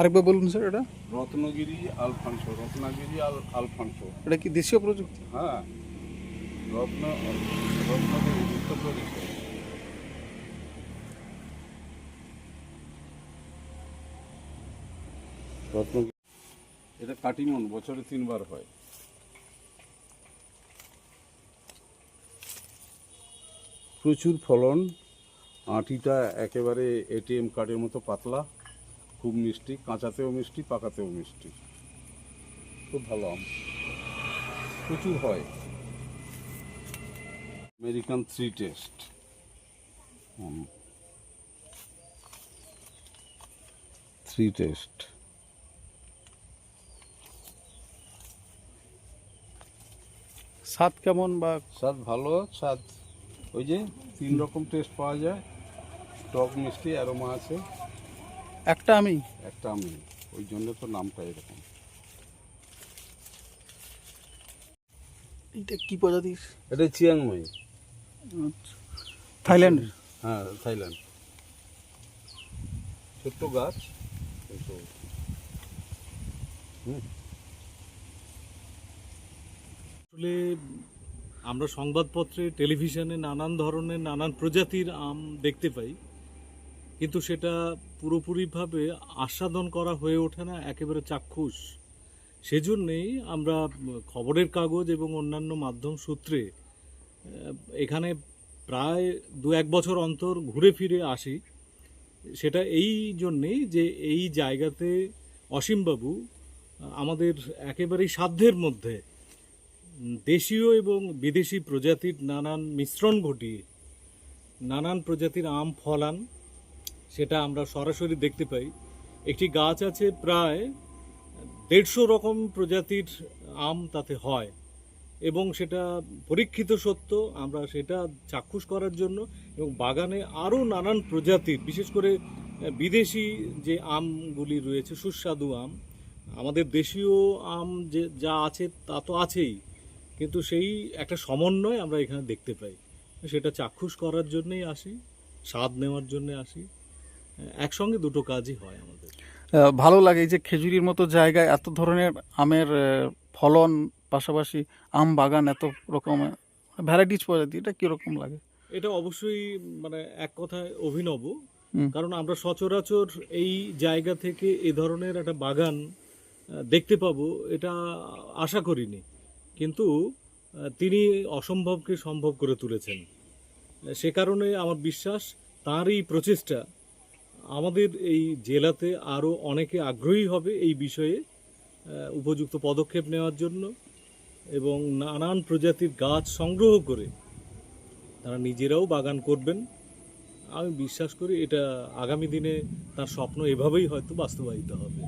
আরেকবার বলুন স্যার এটা। রত্নগিরি আলফানসো রত্নাগিরি আল আলফানসো এটা কি দেশীয় প্রযুক্তি? হ্যাঁ। রত্ন রত্নগিরি উত্তরপ্রদেশে রত্নগিরি এটা কাটিমন বছরে তিনবার হয়। প্রচুর ফলন আঁটিটা একেবারে এটিএম কার্ডের মতো পাতলা। খুব মিষ্টি কাঁচাতেও মিষ্টি পাকাতেও মিষ্টি। খুব ভালো আম। প্রচুর হয়। American three taste. Three taste. স্বাদ কেমন বা স্বাদ ভালো স্বাদ ওই যে তিন রকম টেস্ট পাওয়া যায়। টক মিষ্টি অ্যারোমা আছে। একটা আমি? একটা আমি। ওই জন্য তো নামটা এরকম। এটা কি প্রজাতির? এটা চিয়াংমাই। আচ্ছা। থাইল্যান্ড হ্যাঁ থাইল্যান্ড। ছোট্ট গাছ কিন্তু আসলে আমরা সংবাদপত্রে টেলিভিশনে নানান ধরনের নানান প্রজাতির আম দেখতে পাই। কিন্তু সেটা পুরোপুরিভাবে আস্বাদন করা হয়ে ওঠে না, একেবারে চাক্ষুষ। সেজন্যেই আমরা খবরের কাগজ এবং অন্যান্য মাধ্যম সূত্রে এখানে প্রায় দু এক বছর অন্তর ঘুরে ফিরে আসি। সেটা এই জন্যেই যে এই জায়গাতে অসীমবাবু, আমাদের একেবারেই সাধ্যের মধ্যে দেশীয় এবং বিদেশি প্রজাতির নানান মিশ্রণ ঘটিয়ে, নানান প্রজাতির আম ফলান সেটা আমরা সরাসরি দেখতে পাই। একটি গাছ আছে প্রায় দেড়শো রকম প্রজাতির আম তাতে হয় এবং সেটা পরীক্ষিত সত্য, আমরা সেটা চাক্ষুষ করার জন্য এবং বাগানে আরও নানান প্রজাতির, বিশেষ করে বিদেশি যে আমগুলি রয়েছে, সুস্বাদু আম, আমাদের দেশীয় আম যে, যা আছে তা তো আছেই, কিন্তু সেই একটা সমন্বয় আমরা এখানে দেখতে পাই। সেটা চাক্ষুষ করার জন্যই আসি, স্বাদ নেওয়ার জন্য আসি। একসঙ্গে দুটো কাজই হয় আমাদের। ভালো লাগে এই যে খেজুরির মতো জায়গায় এত ধরনের আমের ফলন পাশাপাশি আম বাগান এত রকম ভ্যারাইটিস প্রজাতি এটা কীরকম লাগে? এটা অবশ্যই মানে এক কথায় অভিনব। কারণ আমরা সচরাচর এই জায়গা থেকে এ ধরনের একটা বাগান দেখতে পাবো এটা আশা করিনি। কিন্তু তিনি অসম্ভবকে সম্ভব করে তুলেছেন। সে কারণে আমার বিশ্বাস তার এই প্রচেষ্টা আমাদের এই জেলাতে আরও অনেকে আগ্রহী হবে এই বিষয়ে উপযুক্ত পদক্ষেপ নেওয়ার জন্য এবং নানান প্রজাতির গাছ সংগ্রহ করে তারা নিজেরাও বাগান করবেন। আমি বিশ্বাস করি এটা আগামী দিনে তার স্বপ্ন এভাবেই হয়তো বাস্তবায়িত হবে।